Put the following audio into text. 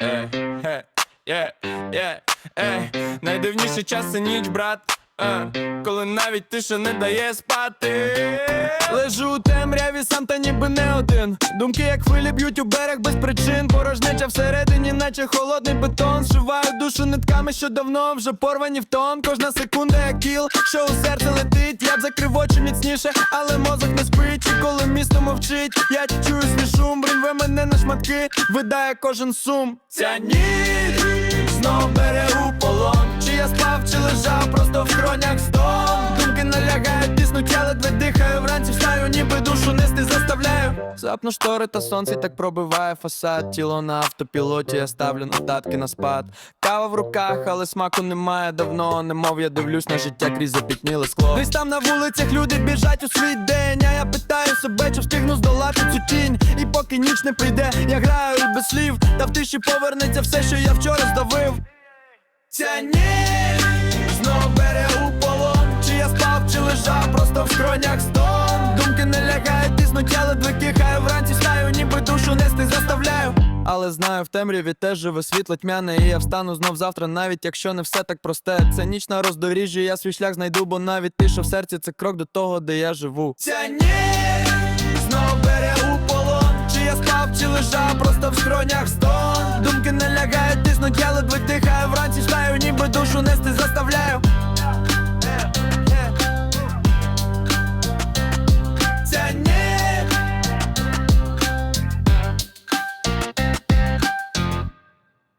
Е, е, е, е, е. Найдивніший час ніч, брат. Коли навіть тиша не дає спати. Лежу у темряві, сам та ніби не один. Думки, як хвилі б'ють у берег без причин. Порожнеча всередині, наче холодний бетон. Зшиваю душу нитками, що давно вже порвані в тон. Кожна секунда, як кіл, що у серце летить. Я б закрив очі міцніше, але мозок не спить. І коли місто мовчить, я чую шум, рве мене на шматки, видає кожен сум. Ця ніч знов бере у полон. Чи я спав, чи лежав, просто в скронях стон. Думки налягають, тиснуть, я ледве дихаю. Вранці встаю, ніби душу нести заставляю. Запну штори та сонце так пробиває фасад. Тіло на автопілоті, я ставлю нотатки на спад. Кава в руках, але смаку немає давно. Немов я дивлюсь на життя крізь запітніле скло. Десь там на вулицях люди біжать у свій день. А я питаю себе, чи встигну здолати цю тінь. Поки ніч не прийде, я граю без слів. Та в тиші повернеться все, що я вчора здавив. Ця ніч знов бере у полон Чи я спав, чи лежав, просто в скронях стон Думки не лягають, тиснуть, я ледве кихаю Вранці стаю, ніби душу нести заставляю але знаю, в темряві теж живе світло тьмяне І я встану знов завтра, навіть якщо не все так просте Це ніч на роздоріжжі, я свій шлях знайду, бо навіть тиша в серці це крок до того, де я живу. Ця ніч знов бере у скронях стон Думки не лягають, тиснуть, я ледве дихаю Вранці знаю, ніби душу нести заставляю